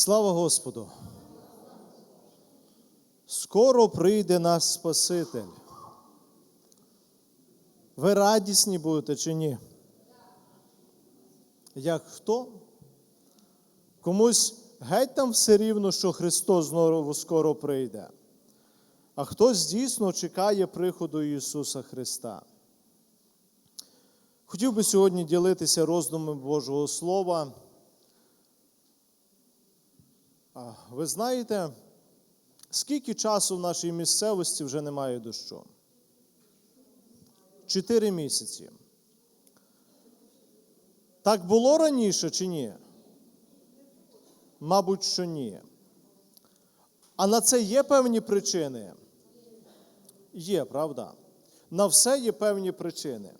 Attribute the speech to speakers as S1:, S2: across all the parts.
S1: Слава Господу! Скоро прийде наш Спаситель. Ви радісні будете чи ні? Як хто? Комусь геть там все рівно, що Христос знову скоро прийде. А хтось дійсно чекає приходу Ісуса Христа. Хотів би сьогодні ділитися роздумами Божого Слова. Ви знаєте, скільки часу в нашій місцевості вже немає дощу? Чотири місяці. Так було раніше чи ні? Мабуть, що ні. А на це є певні причини? Є, правда? На все є певні причини.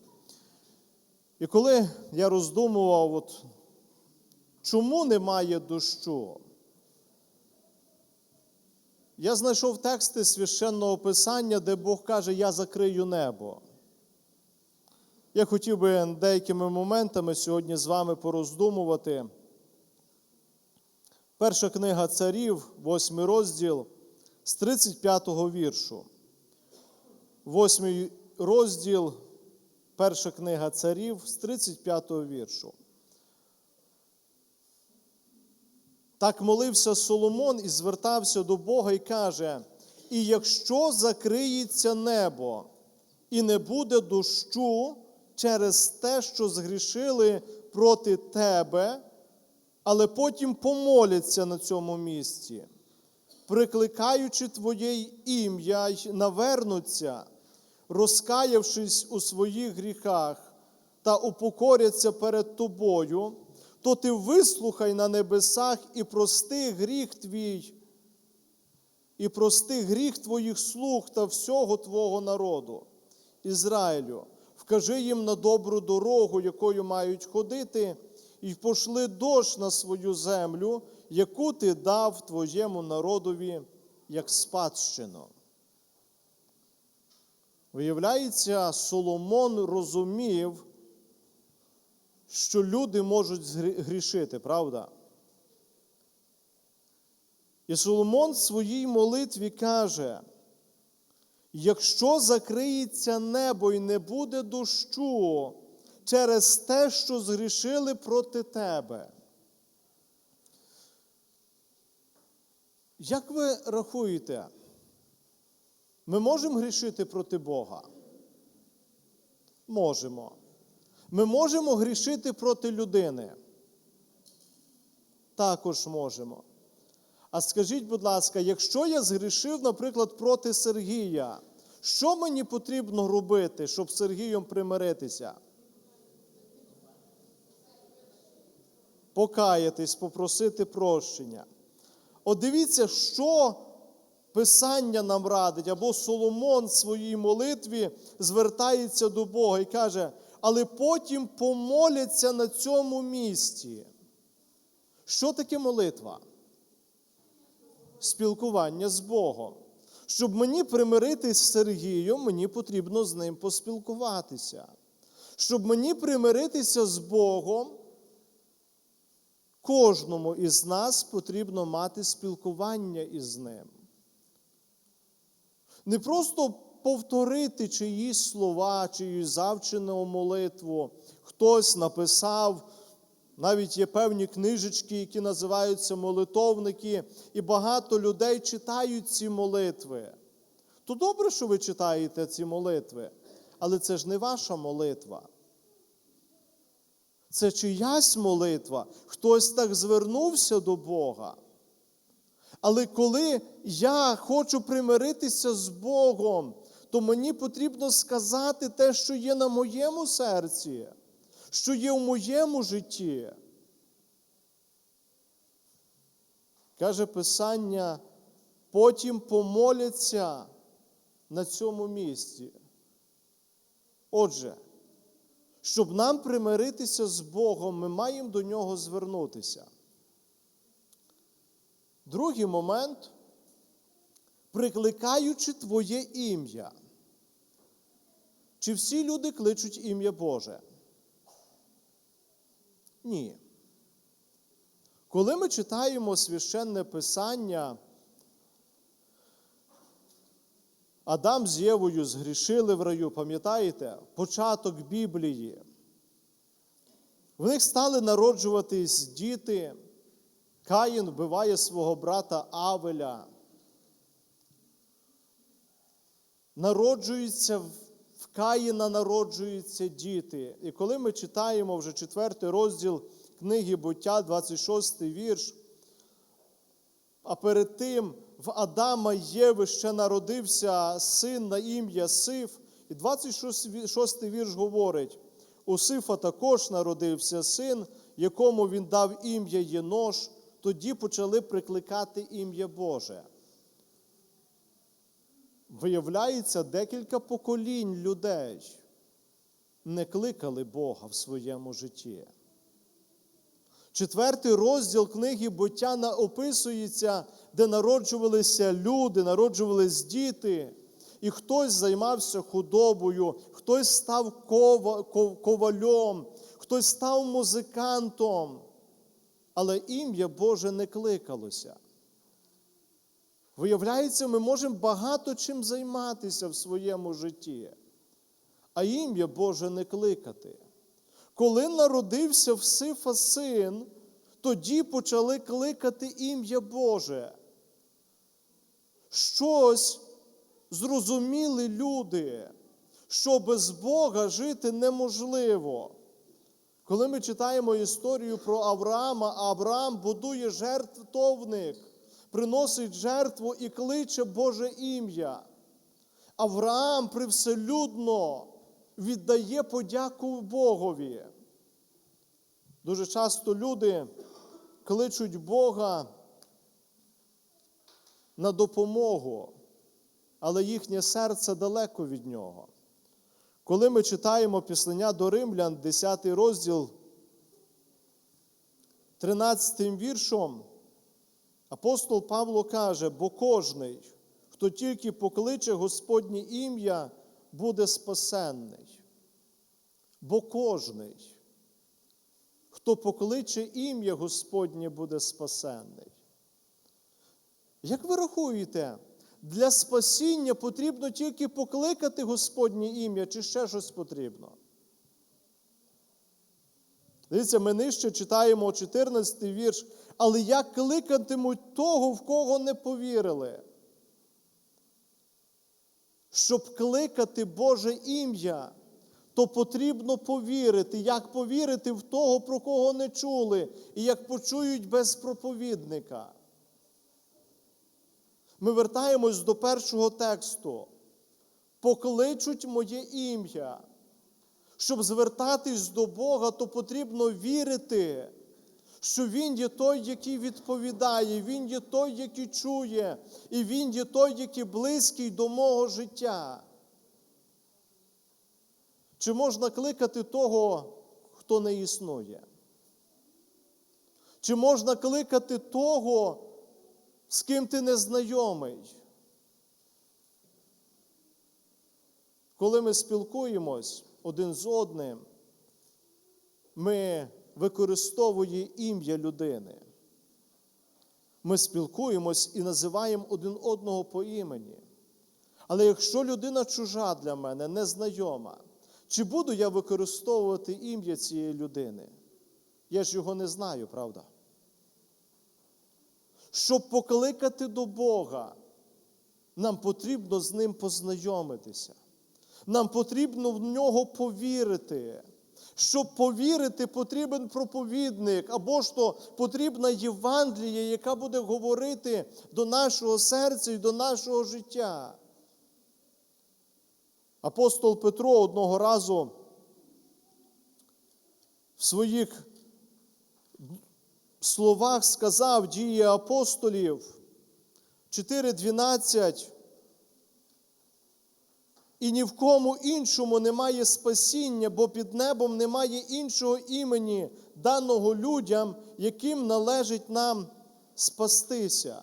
S1: І коли я роздумував, от, чому немає дощу, я знайшов тексти священного писання, де Бог каже, я закрию небо. Я хотів би деякими моментами сьогодні з вами пороздумувати. Перша книга царів, восьмий розділ з 35 го віршу. Восьмий розділ, перша книга царів з 35 го віршу. Так молився Соломон і звертався до Бога і каже: І якщо закриється небо, і не буде дощу через те, що згрішили проти тебе, але потім помоляться на цьому місці, прикликаючи Твоє ім'я й навернуться, розкаявшись у своїх гріхах та упокоряться перед тобою, то ти вислухай на небесах і прости гріх твій, і прости гріх твоїх слуг та всього твого народу, Ізраїлю, вкажи їм на добру дорогу, якою мають ходити, і пошли дощ на свою землю, яку ти дав твоєму народові як спадщину. Виявляється, Соломон розумів, що люди можуть грішити, правда? І Соломон в своїй молитві каже: якщо закриється небо і не буде дощу через те, що згрішили проти тебе. Як ви рахуєте, ми можемо грішити проти Бога? Можемо. Ми можемо грішити проти людини. Також можемо. А скажіть, будь ласка, якщо я згрішив, наприклад, проти Сергія, що мені потрібно робити, щоб з Сергієм примиритися? Покаятись, попросити прощення. От дивіться, що Писання нам радить, або Соломон в своїй молитві звертається до Бога і каже, але потім помоляться на цьому місці. Що таке молитва? Спілкування з Богом. Щоб мені примиритись з Сергієм, мені потрібно з ним поспілкуватися. Щоб мені примиритися з Богом, кожному із нас потрібно мати спілкування із ним. Не просто повторити чиїсь слова, чиюсь завчену молитву. Хтось написав, навіть є певні книжечки, які називаються молитовники, і багато людей читають ці молитви. То добре, що ви читаєте ці молитви, але це ж не ваша молитва. Це чиясь молитва, хтось так звернувся до Бога. Але коли я хочу примиритися з Богом, то мені потрібно сказати те, що є на моєму серці, що є в моєму житті. Каже Писання, потім помоляться на цьому місці. Отже, щоб нам примиритися з Богом, ми маємо до нього звернутися. Другий момент, прикликаючи Твоє ім'я. Чи всі люди кличуть ім'я Боже? Ні. Коли ми читаємо священне Писання, Адам з Євою згрішили в раю, пам'ятаєте? Початок Біблії. В них стали народжуватись діти. Каїн вбиває свого брата Авеля. Народжуються в Каїна народжуються діти. І коли ми читаємо вже четвертий розділ книги буття, 26 вірш, а перед тим в Адама Єви ще народився син на ім'я Сиф, і 26 вірш говорить: у Сифа також народився син, якому він дав ім'я Єнош, тоді почали прикликати ім'я Боже. Виявляється, декілька поколінь людей не кликали Бога в своєму житті. Четвертий розділ книги буття описується, де народжувалися люди, народжувались діти, і хтось займався худобою, хтось став кова- ков- ковальом, хтось став музикантом, але ім'я Боже не кликалося. Виявляється, ми можемо багато чим займатися в своєму житті, а ім'я Боже не кликати. Коли народився в Сифа син, тоді почали кликати ім'я Боже. Щось зрозуміли люди, що без Бога жити неможливо. Коли ми читаємо історію про Авраама, Авраам будує жертвовник, приносить жертву і кличе Боже ім'я. Авраам привселюдно віддає подяку Богові. Дуже часто люди кличуть Бога на допомогу, але їхнє серце далеко від нього. Коли ми читаємо післення до Римлян, 10 розділ, 13 віршом, апостол Павло каже, бо кожний, хто тільки покличе Господнє ім'я, буде спасенний. Бо кожний, хто покличе ім'я Господнє, буде спасенний. Як ви рахуєте, для спасіння потрібно тільки покликати Господнє ім'я, чи ще щось потрібно? Дивіться, ми нижче читаємо 14 вірш. Але як кликатимуть того, в кого не повірили? Щоб кликати Боже ім'я, то потрібно повірити. Як повірити в того, про кого не чули, і як почують без проповідника. Ми вертаємось до першого тексту. Покличуть моє ім'я. Щоб звертатись до Бога, то потрібно вірити, що Він є той, який відповідає, Він є той, який чує, і Він є той, який близький до мого життя. Чи можна кликати того, хто не існує? Чи можна кликати того, з ким ти не знайомий? Коли ми спілкуємось один з одним, ми використовуємо ім'я людини. Ми спілкуємось і називаємо один одного по імені. Але якщо людина чужа для мене, незнайома, чи буду я використовувати ім'я цієї людини? Я ж його не знаю, правда? Щоб покликати до Бога, нам потрібно з ним познайомитися. Нам потрібно в нього повірити. Щоб повірити, потрібен проповідник, або ж то потрібна Євангелія, яка буде говорити до нашого серця і до нашого життя. Апостол Петро одного разу в своїх словах сказав дії апостолів 4.12. І ні в кому іншому немає спасіння, бо під небом немає іншого імені, даного людям, яким належить нам спастися.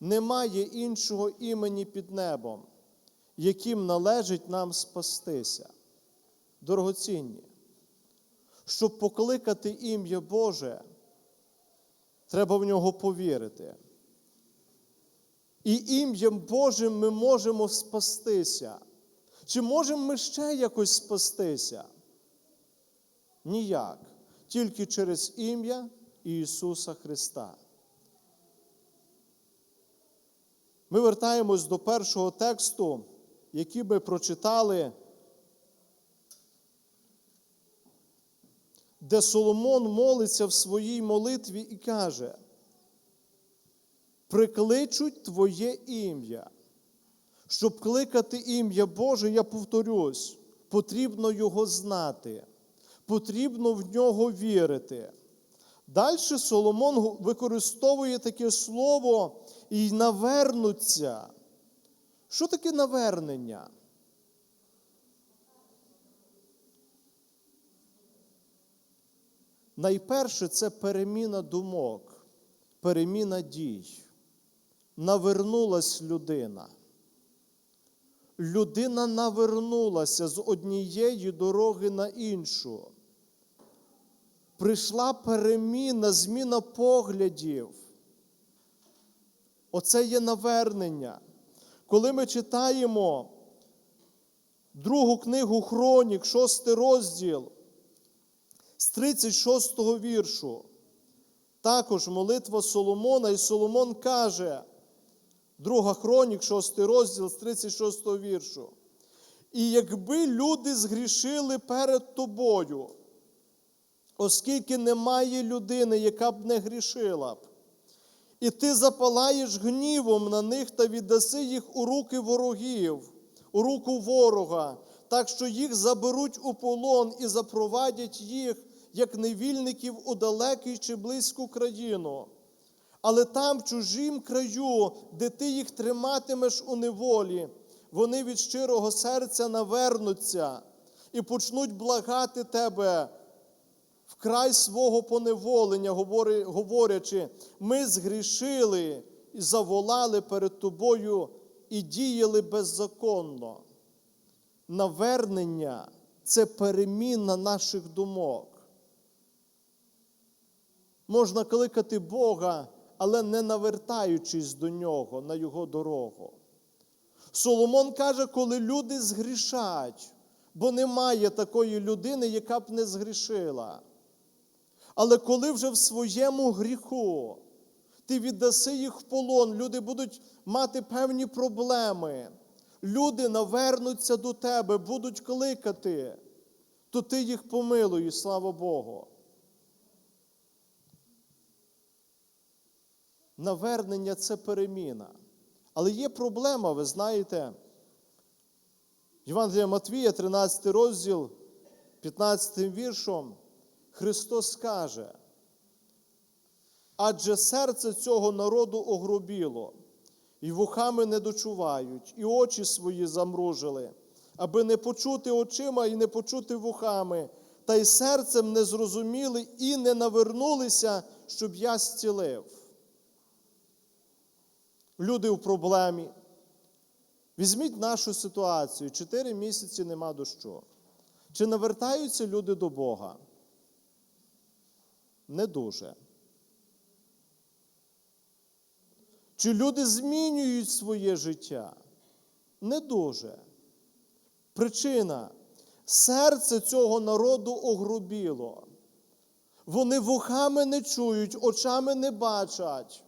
S1: Немає іншого імені під небом, яким належить нам спастися. Дорогоцінні, щоб покликати ім'я Боже, Треба в нього повірити. І ім'ям Божим ми можемо спастися. Чи можемо ми ще якось спастися? Ніяк. Тільки через ім'я Ісуса Христа. Ми вертаємось до першого тексту, який ми прочитали, де Соломон молиться в своїй молитві і каже: прикличуть Твоє ім'я. Щоб кликати ім'я Боже, я повторюсь, потрібно його знати, потрібно в нього вірити. Далі Соломон використовує таке слово і навернуться. Що таке навернення? Найперше це переміна думок, переміна дій. Навернулась людина. Людина навернулася з однієї дороги на іншу. Прийшла переміна, зміна поглядів. Оце є навернення. Коли ми читаємо другу книгу Хронік, шостий розділ, з 36 го віршу, також молитва Соломона, і Соломон каже, друга Хронік, шостий розділ з 36 віршу. І якби люди згрішили перед тобою, оскільки немає людини, яка б не грішила б, і ти запалаєш гнівом на них та віддаси їх у руки ворогів, у руку ворога, так що їх заберуть у полон і запровадять їх, як невільників у далекий чи близьку країну. Але там, в чужім краю, де ти їх триматимеш у неволі, вони від щирого серця навернуться і почнуть благати тебе в край свого поневолення, говорячи, ми згрішили і заволали перед тобою і діяли беззаконно. Навернення це переміна наших думок. Можна кликати Бога, але не навертаючись до нього на Його дорогу. Соломон каже, коли люди згрішать, бо немає такої людини, яка б не згрішила. Але коли вже в своєму гріху ти віддаси їх в полон, люди будуть мати певні проблеми, люди навернуться до тебе, будуть кликати, то ти їх помилуєш, слава Богу. Навернення це переміна. Але є проблема, ви знаєте. Євангелія Матвія, 13 розділ, 15 віршом. Христос каже, адже серце цього народу огрубіло, і вухами не дочувають, і очі свої замружили, аби не почути очима і не почути вухами, та й серцем не зрозуміли і не навернулися, щоб я зцілив. Люди в проблемі. Візьміть нашу ситуацію: чотири місяці нема дощу. Чи навертаються люди до Бога? Не дуже. Чи люди змінюють своє життя? Не дуже. Причина серце цього народу огрубіло. Вони вухами не чують, очами не бачать.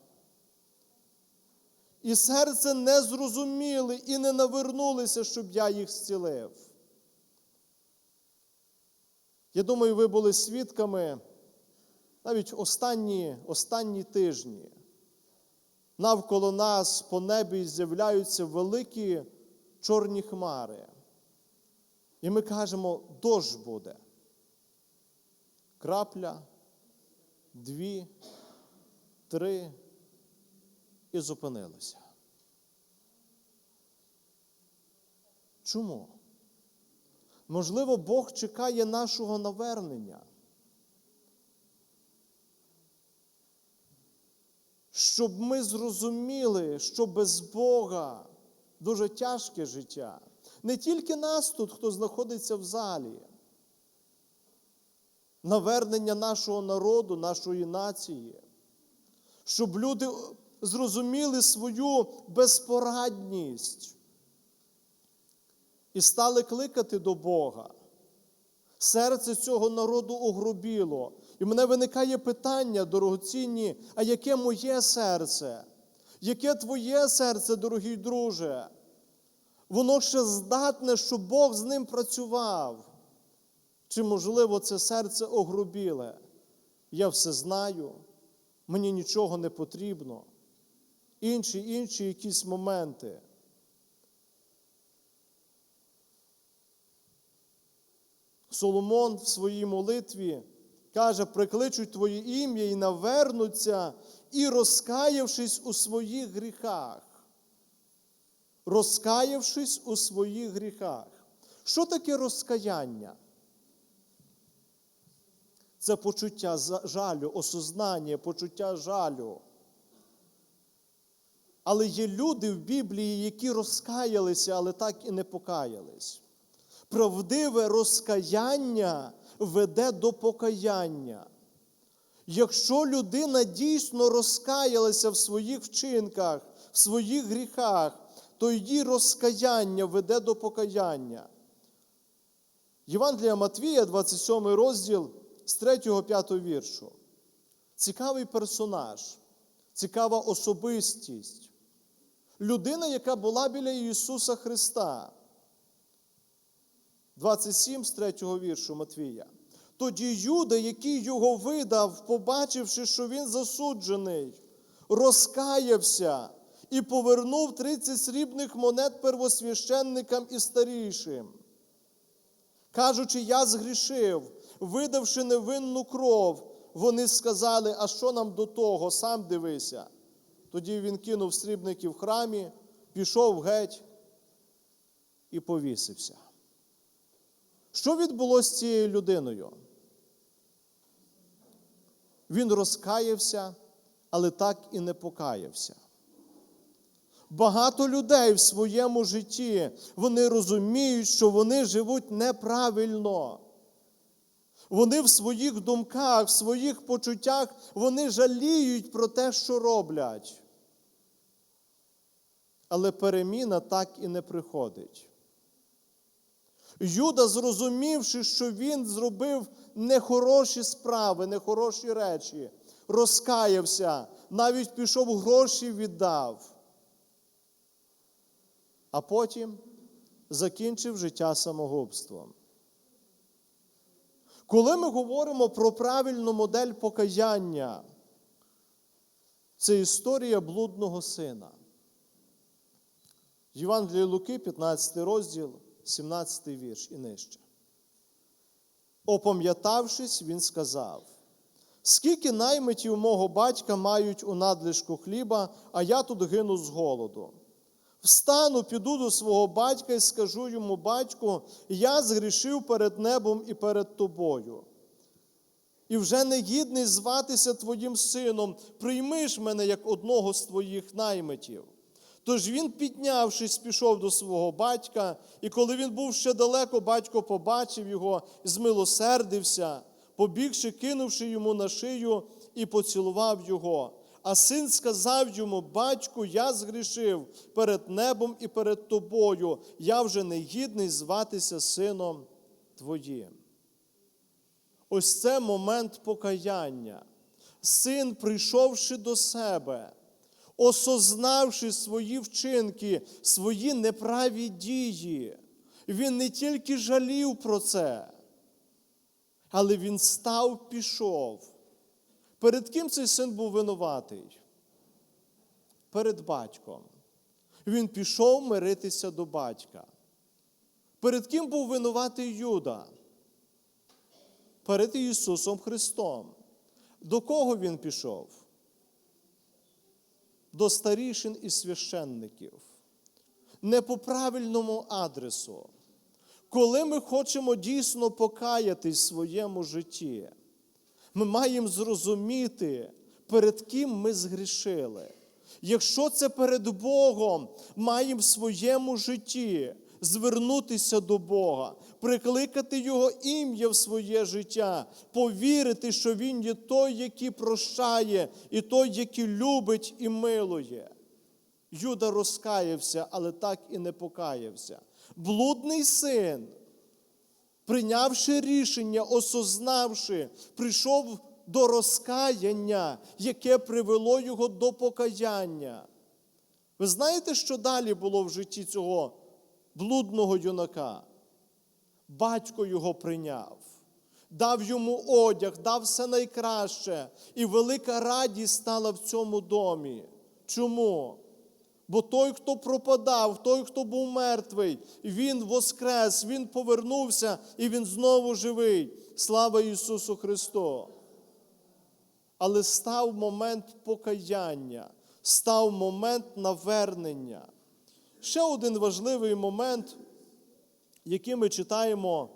S1: І серце не зрозуміли і не навернулися, щоб я їх зцілив. Я думаю, ви були свідками навіть останні, останні тижні. Навколо нас по небі з'являються великі чорні хмари. І ми кажемо, дощ буде. Крапля, дві, три і зупинилося. Чому? Можливо, Бог чекає нашого навернення. Щоб ми зрозуміли, що без Бога дуже тяжке життя. Не тільки нас тут, хто знаходиться в залі. Навернення нашого народу, нашої нації. щоб люди зрозуміли свою безпорадність і стали кликати до Бога. Серце цього народу огрубіло. І в мене виникає питання, дорогоцінні, а яке моє серце? Яке твоє серце, дорогий друже? Воно ще здатне, щоб Бог з ним працював. Чи, можливо, це серце огрубіле? Я все знаю, мені нічого не потрібно. Інші, інші якісь моменти. Соломон в своїй молитві каже: прикличуть Твоє ім'я і навернуться, і розкаявшись у своїх гріхах. Розкаявшись у своїх гріхах. Що таке розкаяння? Це почуття жалю, осознання, почуття жалю. Але є люди в Біблії, які розкаялися, але так і не покаялись. Правдиве розкаяння веде до покаяння. Якщо людина дійсно розкаялася в своїх вчинках, в своїх гріхах, то її розкаяння веде до покаяння. Євангелія Матвія, 27 розділ з 3-5 віршу. Цікавий персонаж, цікава особистість. Людина, яка була біля Ісуса Христа. 27 з 3 віршу Матвія. Тоді Юда, який його видав, побачивши, що він засуджений, розкаявся і повернув 30 срібних монет первосвященникам і старішим. Кажучи, я згрішив, видавши невинну кров, вони сказали, а що нам до того, сам дивися. Тоді він кинув срібники в храмі, пішов геть і повісився. Що відбулося з цією людиною? Він розкаявся, але так і не покаявся. Багато людей в своєму житті вони розуміють, що вони живуть неправильно. Вони в своїх думках, в своїх почуттях, вони жаліють про те, що роблять. Але переміна так і не приходить. Юда, зрозумівши, що він зробив нехороші справи, нехороші речі, розкаявся, навіть пішов гроші віддав, а потім закінчив життя самогубством. Коли ми говоримо про правильну модель покаяння, це історія блудного сина. Євангеліє Луки, 15 розділ, 17 вірш і нижче. Опам'ятавшись, він сказав: Скільки наймитів мого батька мають у надлишку хліба, а я тут гину з голоду. Встану, піду до свого батька і скажу йому, батьку, я згрішив перед небом і перед тобою. І вже не гідний зватися твоїм сином, приймиш мене як одного з твоїх наймитів. Тож він, піднявшись, пішов до свого батька, і коли він був ще далеко, батько побачив його, змилосердився, побігши, кинувши йому на шию, і поцілував його. А син сказав йому: Батьку, я згрішив перед небом і перед тобою, я вже не гідний зватися сином твоїм. Ось це момент покаяння. Син, прийшовши до себе, осознавши свої вчинки, свої неправі дії, він не тільки жалів про це, але він став, пішов. Перед ким цей син був винуватий? Перед батьком. Він пішов миритися до батька. Перед ким був винуватий Юда? Перед Ісусом Христом. До кого він пішов? До старішин і священників. Не по правильному адресу. Коли ми хочемо дійсно покаятись в своєму житті, ми маємо зрозуміти, перед ким ми згрішили. Якщо це перед Богом, маємо в своєму житті звернутися до Бога, прикликати Його ім'я в своє життя, повірити, що Він є той, який прощає, і той, який любить і милує. Юда розкаявся, але так і не покаявся. Блудний син, прийнявши рішення, осознавши, прийшов до розкаяння, яке привело його до покаяння. Ви знаєте, що далі було в житті цього блудного юнака? Батько його прийняв, дав йому одяг, дав все найкраще, і велика радість стала в цьому домі. Чому? Бо той, хто пропадав, той, хто був мертвий, він воскрес, він повернувся і він знову живий. Слава Ісусу Христу! Але став момент покаяння, став момент навернення. Ще один важливий момент, який ми читаємо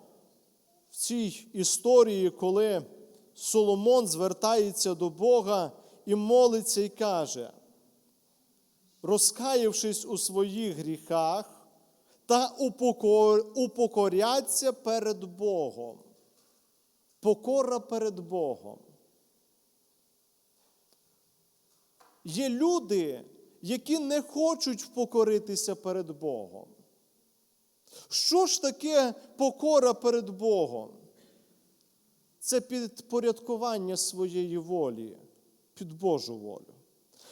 S1: в цій історії, коли Соломон звертається до Бога і молиться і каже, розкаявшись у своїх гріхах та упокоряться перед Богом. Покора перед Богом. Є люди, які не хочуть впокоритися перед Богом. Що ж таке покора перед Богом? Це підпорядкування своєї волі під Божу волю.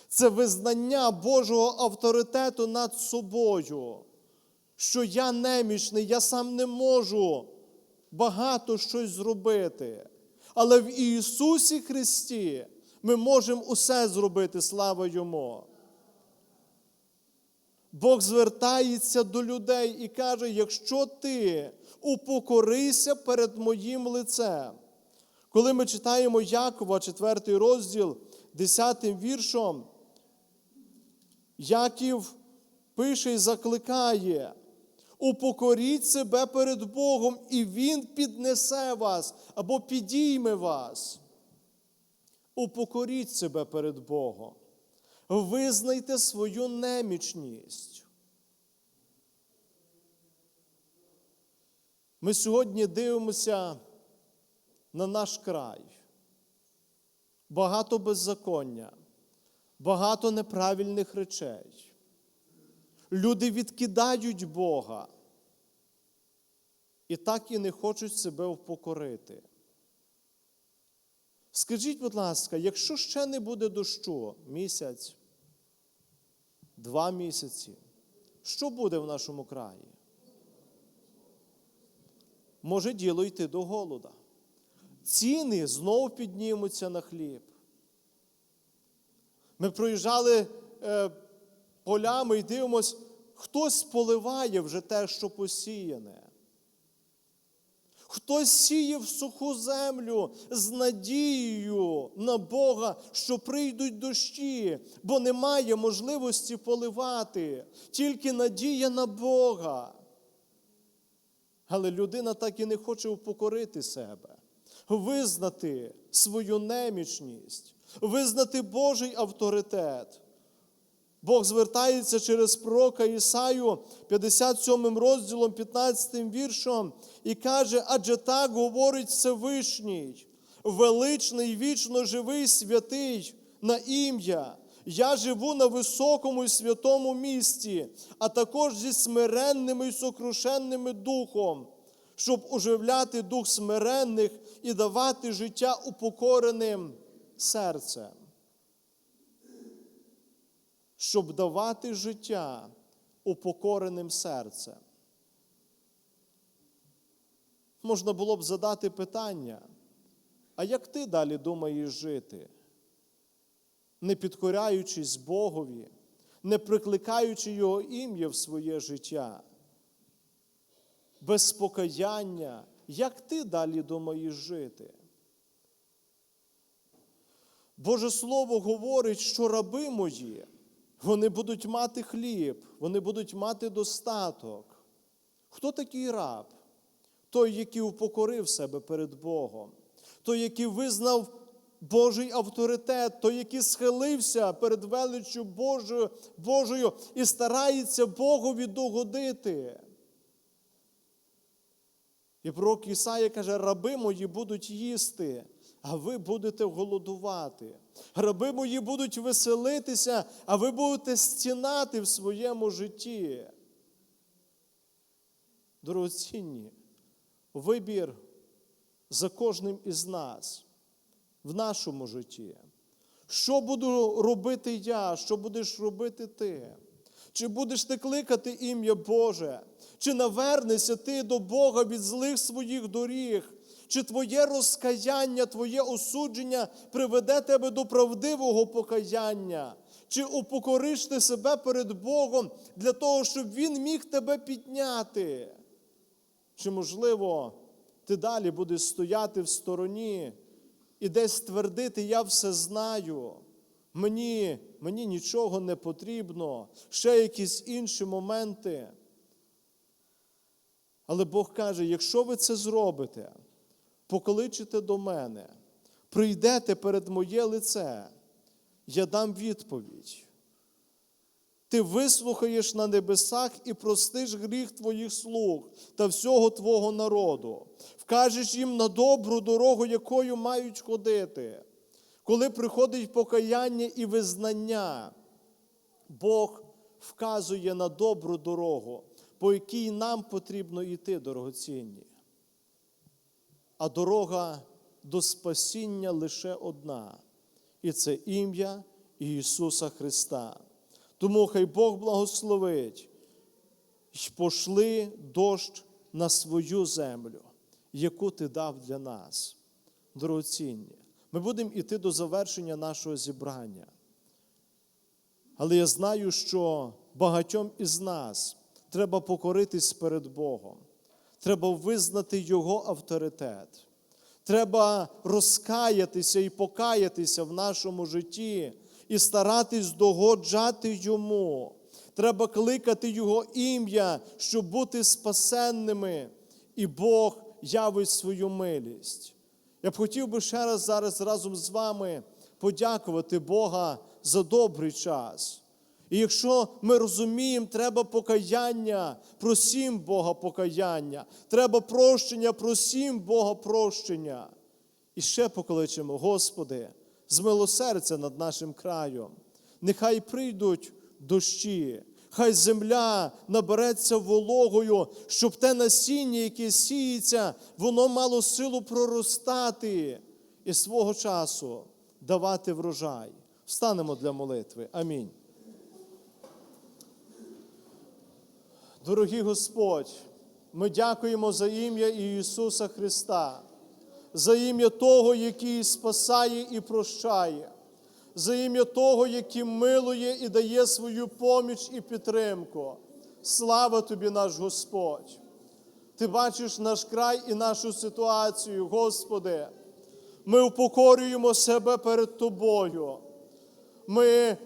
S1: Це визнання Божого авторитету над собою, що я немічний, я сам не можу багато щось зробити. Але в Ісусі Христі ми можемо усе зробити, слава Йому. Бог звертається до людей і каже: якщо ти упокорися перед моїм лицем. Коли ми читаємо Якова, 4 розділ, 10 віршом, Яків пише і закликає: упокоріть себе перед Богом, і Він піднесе вас або підійме вас. Упокоріть себе перед Богом. Визнайте свою немічність. Ми сьогодні дивимося на наш край. Багато беззаконня, багато неправильних речей. Люди відкидають Бога і так і не хочуть себе впокорити. Скажіть, будь ласка, якщо ще не буде дощу місяць, два місяці, що буде в нашому краї? Може діло йти до голода. Ціни знову піднімуться на хліб. Ми проїжджали е, полями і дивимось, хтось поливає вже те, що посіяне. Хтось сіє в суху землю з надією на Бога, що прийдуть дощі, бо немає можливості поливати, тільки надія на Бога. Але людина так і не хоче упокорити себе, визнати свою немічність, визнати Божий авторитет. Бог звертається через пророка Ісаю 57 розділом, 15 віршом, і каже: адже так говорить Всевишній, величний, вічно живий, святий на ім'я. Я живу на високому і святому місті, а також зі смиренними і сокрушенними духом, щоб оживляти дух смиренних і давати життя упокореним серцем щоб давати життя упокореним серцем. Можна було б задати питання, а як ти далі думаєш жити, не підкоряючись Богові, не прикликаючи Його ім'я в своє життя, без покаяння, як ти далі думаєш жити? Боже Слово говорить, що раби мої, вони будуть мати хліб, вони будуть мати достаток. Хто такий раб? Той, який упокорив себе перед Богом, той, який визнав Божий авторитет, той, який схилився перед величчю Божою, Божою і старається Богові догодити. І пророк Ісая каже: раби мої будуть їсти, а ви будете голодувати. Раби мої будуть веселитися, а ви будете стінати в своєму житті. Дорогоцінні, вибір за кожним із нас в нашому житті. Що буду робити я, що будеш робити ти? Чи будеш ти кликати ім'я Боже? Чи навернешся ти до Бога від злих своїх доріг? Чи твоє розкаяння, твоє осудження приведе тебе до правдивого покаяння? Чи упокориш ти себе перед Богом для того, щоб Він міг тебе підняти? Чи, можливо, ти далі будеш стояти в стороні і десь твердити, я все знаю, мені, мені нічого не потрібно, ще якісь інші моменти. Але Бог каже: якщо ви це зробите, покличете до мене, прийдете перед моє лице, я дам відповідь. Ти вислухаєш на небесах і простиш гріх твоїх слуг та всього твого народу, вкажеш їм на добру дорогу, якою мають ходити. Коли приходить покаяння і визнання, Бог вказує на добру дорогу, по якій нам потрібно йти, дорогоцінні. А дорога до спасіння лише одна, і це ім'я Ісуса Христа. Тому хай Бог благословить й пошли дощ на свою землю, яку ти дав для нас. Дорогоцінні. Ми будемо йти до завершення нашого зібрання. Але я знаю, що багатьом із нас треба покоритись перед Богом. Треба визнати Його авторитет. Треба розкаятися і покаятися в нашому житті і старатись догоджати йому. Треба кликати Його ім'я, щоб бути спасенними, і Бог явить свою милість. Я б хотів би ще раз зараз разом з вами подякувати Бога за добрий час. І якщо ми розуміємо, треба покаяння, просім Бога покаяння, треба прощення, просім Бога прощення. І ще покличемо, Господи, змилосердя над нашим краєм. Нехай прийдуть дощі, хай земля набереться вологою, щоб те насіння, яке сіється, воно мало силу проростати і свого часу давати врожай. Встанемо для молитви. Амінь. Дорогий Господь, ми дякуємо за ім'я Ісуса Христа, за ім'я того, який спасає і прощає, за ім'я того, який милує і дає свою поміч і підтримку. Слава тобі, наш Господь! Ти бачиш наш край і нашу ситуацію, Господи. Ми упокорюємо себе перед Тобою. Ми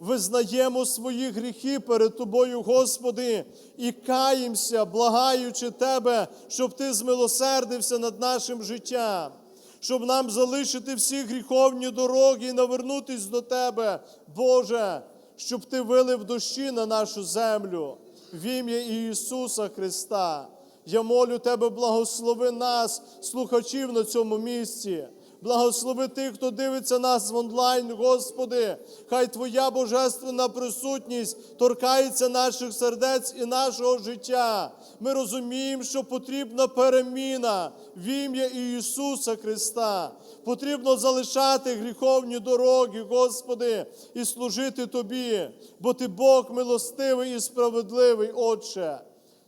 S1: визнаємо свої гріхи перед Тобою, Господи, і каємося, благаючи Тебе, щоб Ти змилосердився над нашим життям, щоб нам залишити всі гріховні дороги і навернутись до Тебе, Боже, щоб Ти вилив дощі на нашу землю в ім'я Ісуса Христа. Я молю Тебе, благослови нас, слухачів на цьому місці. Благослови тих, хто дивиться нас в онлайн, Господи, хай Твоя божественна присутність торкається наших сердець і нашого життя. Ми розуміємо, що потрібна переміна в ім'я Ісуса Христа. Потрібно залишати гріховні дороги, Господи, і служити Тобі, бо Ти Бог милостивий і справедливий, Отче.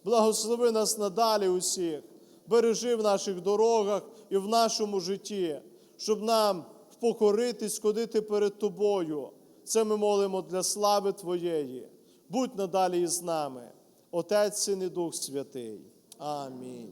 S1: Благослови нас надалі усіх, бережи в наших дорогах і в нашому житті щоб нам впокоритись, ходити перед Тобою. Це ми молимо для слави Твоєї. Будь надалі із нами, Отець Син і Дух Святий. Амінь.